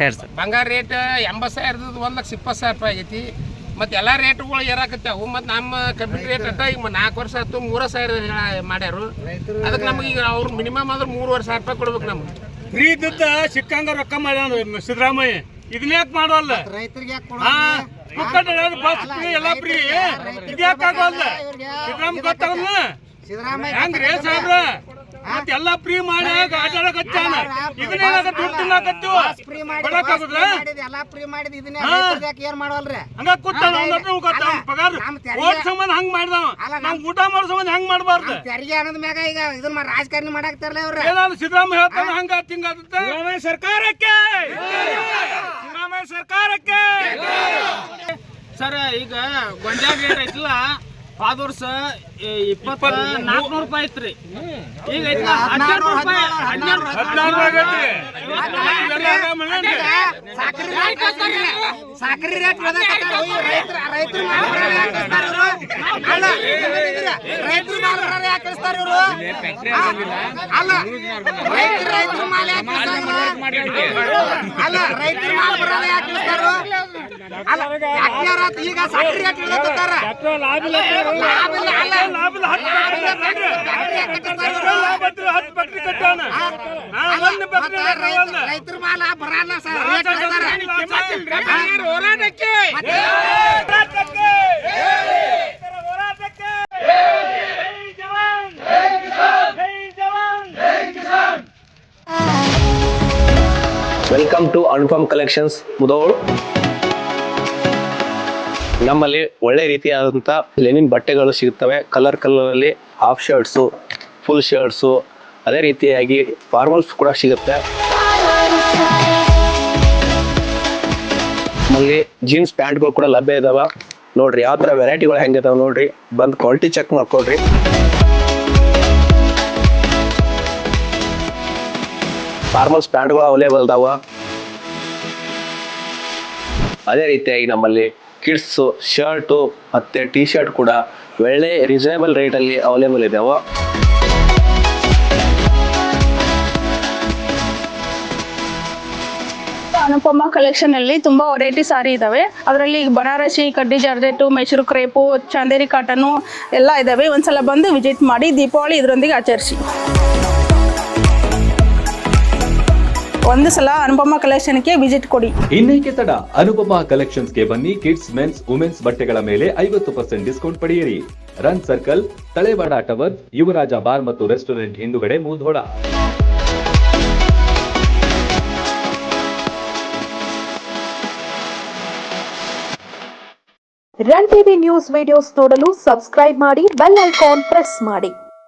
ಹೇಳಿ ಸರ್. ಬಂಗಾರ ರೇಟ್ ಎಂಬತ್ತು ಸಾವಿರದ ಒಂದು ಲಕ್ಷ ಇಪ್ಪತ್ತು ಸಾವಿರ ರೂಪಾಯಿ ಆಗೈತಿ. ಮತ್ತು ಎಲ್ಲ ರೇಟ್ಗಳು ಏರಾಕತ್ತಾವು. ಮತ್ತು ನಮ್ಮ ಕಬ್ಬಿನ ರೇಟ್ ಅಂತ ಈಗ ನಾಲ್ಕು ವರ್ಷ ಆಯ್ತು ಮೂರು ಸಾವಿರ ಮಾಡ್ಯಾರು. ಅದಕ್ಕೆ ನಮಗೆ ಈಗ ಅವ್ರು ಮಿನಿಮಮ್ ಅಂದ್ರೆ ಮೂರುವರೆ ಸಾವಿರ ರೂಪಾಯಿ ಕೊಡ್ಬೇಕು ನಮ್ಗೆ. ಫ್ರೀ ಇದ್ದದ್ದ ಸಿಕ್ಕಂಗ ರೊಕ್ಕ ಮಾಡ್ಯಾನ ಸಿದ್ದರಾಮಯ್ಯ. ಇದನ್ನ ಯಾಕೆ ಮಾಡೋಲ್ಲ? ರೈತರಿಗೆ ಯಾಕೆ ಹಾ ಪುಕ್ಕಟ ಬಸ್ ಫ್ರೀ ಎಲ್ಲ ಫ್ರೀ. ಇದ್ಯಾಕೆ ಆಗೋಲ್ಲ? ಸಿದ್ದರಾಮಯ್ಯ ಗೊತ್ತಾಗಲ್ಲ? ಸಿದ್ದರಾಮಯ್ಯ ಹೆಂಗ್ರಿ ಸಾಹೇಬ್ರ ಎಲ್ಲಾ ಫ್ರೀ ಮಾಡಿ ಆಟಾಡಕತ್ತಾನ ಇದನ್ನೇನಾಗ ದುಡ್ಡು ಎಲ್ಲಾ ಫ್ರೀ ಮಾಡಿದ್ ಇದನ್ನೇ ಯಾಕೆ ಏನ್ ಮಾಡವಲ್ರಿ? ಹಂಗ ಕೂತಾನ ಪಗಾರ? ಓಟ್ ಸಂಬಂಧ ಹಂಗ ಮಾಡ್ದವ? ಅಲ್ಲ, ನಮ್ ಊಟ ಮಾಡೋ ಸಂಬಂಧ ಹಂಗ ಮಾಡ್ಬಾರ್ದು? ತೆರಿಗೆ ಅನ್ನದ ಮ್ಯಾಗ ಈಗ ಇದನ್ನ ರಾಜಕಾರಣಿ ಮಾಡಾಕ್ತಾರಲ್ಲ ಅವ್ರ. ಏನಾದ್ರು ಸಿದ್ದರಾಮಯ್ಯ ಹೇಳ್ತಾನ ಹಂಗ ತಿಂಗಾಗುತ್ತೆ ಸಿದ್ದರಾಮಯ್ಯ ಸರ್ಕಾರಕ್ಕೆ! ಸಿದ್ದರಾಮಯ್ಯ ಸರ್ಕಾರಕ್ಕೆ! ಸರ್ ಈಗ ಹೋದ ವರ್ಷ ಇಪ್ಪತ್ತ ನಾಲ್ಕುನೂರು ರೂಪಾಯಿ ಐತ್ರಿ. ಈಗ ಐತಿ ಹನ್ನೆರಡು ರೂಪಾಯಿ ಹನ್ನೆರಡು ಹದಿನಾರು ಸಾಕ್ರಿ ರೇಟ್ ರೈತರು ರೈತರು ಅಲ್ಲ ರೈತರು ಮಾಲ್ ಯಾಕೆ ಇವರು. ಅಲ್ಲ ರೈತರು ರೈತರು ಮಾಲ್ ಯಾಕೆ ಅಲ್ಲ ರೈತರು ಮಾಲ್ ಬರೋದ ಯಾಕೆ ರೈತರ ಮಾಲ ಬರಲ್ಲ ಸರ್ ರೇಟ್ ಇಳಿಸ್ತಾರ. ಹೋರಾಟಕ್ಕೆ ಮತ್ತೆ ಹೋರಾಟಕ್ಕೆ ರೈತರ ಹೋರಾಟಕ್ಕೆ ಜೈ ನಮ್ಮಲ್ಲಿ ಒಳ್ಳೆ ರೀತಿಯಾದಂಥ ಲೆನಿನ್ ಬಟ್ಟೆಗಳು ಸಿಗುತ್ತವೆ ಕಲರ್ ಕಲರಲ್ಲಿ ಹಾಫ್ ಶರ್ಟ್ಸು ಫುಲ್ ಶರ್ಟ್ಸು ಅದೇ ರೀತಿಯಾಗಿ ಫಾರ್ಮಲ್ಸ್ ಕೂಡ ಸಿಗುತ್ತೆ. ನಮ್ಮಲ್ಲಿ ಜೀನ್ಸ್ ಪ್ಯಾಂಟ್ಗಳು ಕೂಡ ಲಭ್ಯ ಇದಾವೆ. ನೋಡ್ರಿ, ಯಾವ ಥರ ವೆರೈಟಿಗಳು ಹೆಂಗಿದಾವೆ ನೋಡ್ರಿ. ಬಂದು ಕ್ವಾಲಿಟಿ ಚೆಕ್ ಮಾಡ್ಕೊಳ್ರಿ. ಫಾರ್ಮಲ್ಸ್ ಪ್ಯಾಂಟ್ಗಳು ಅವೈಲೇಬಲ್ ಅದಾವ ಅದೇ ರೀತಿಯಾಗಿ ನಮ್ಮಲ್ಲಿ ಕಿಡ್ಸು, ಶರ್ಟು ಮತ್ತು ಟಿ ಶರ್ಟ್ ಕೂಡ ಒಳ್ಳೆ ರೀಸನೇಬಲ್ ರೇಟಲ್ಲಿ ಅವೈಲೇಬಲ್ ಇದಾವೆ. ಅನುಪಮ ಕಲೆಕ್ಷನ್ ಅಲ್ಲಿ ತುಂಬಾ ವೆರೈಟಿ ಸಾರಿ ಇದಾವೆ. ಅದರಲ್ಲಿ ಬನಾರಸಿ, ಕಡ್ಡಿ georgette, Mysuru crepe, Chanderi cotton ಎಲ್ಲ ಇದಾವೆ. ಒಂದ್ಸಲ ಬಂದು ವಿಸಿಟ್ ಮಾಡಿ ದೀಪಾವಳಿ ಇದರೊಂದಿಗೆ ಆಚರಿಸಿ. ಒಂದು ಸಲ ಅನುಪಮ ಕಲೆಕ್ಷನ್ಗೆ ವಿಸಿಟ್ ಕೊಡಿ. ಇನ್ನೇಕೆ ತಡ? ಅನುಪಮ ಕಲೆಕ್ಷನ್ಸ್ಗೆ ಬನ್ನಿ ಕಿಡ್ಸ್ ಮೆನ್ಸ್ ವುಮೆನ್ಸ್ ಬಟ್ಟೆಗಳ ಮೇಲೆ ಐವತ್ತು ಪರ್ಸೆಂಟ್ ಡಿಸ್ಕೌಂಟ್ ಪಡೆಯಿರಿ. Run circle Talewada tower Yuvaraja bar ಮತ್ತು ರೆಸ್ಟೋರೆಂಟ್ ಹಿಂದುಗಡೆ Mudhol run TV news videos ನೋಡಲು ಸಬ್ಸ್ಕ್ರೈಬ್ ಮಾಡಿ ಬೆಲ್ ಐಕಾನ್ ಪ್ರೆಸ್ ಮಾಡಿ.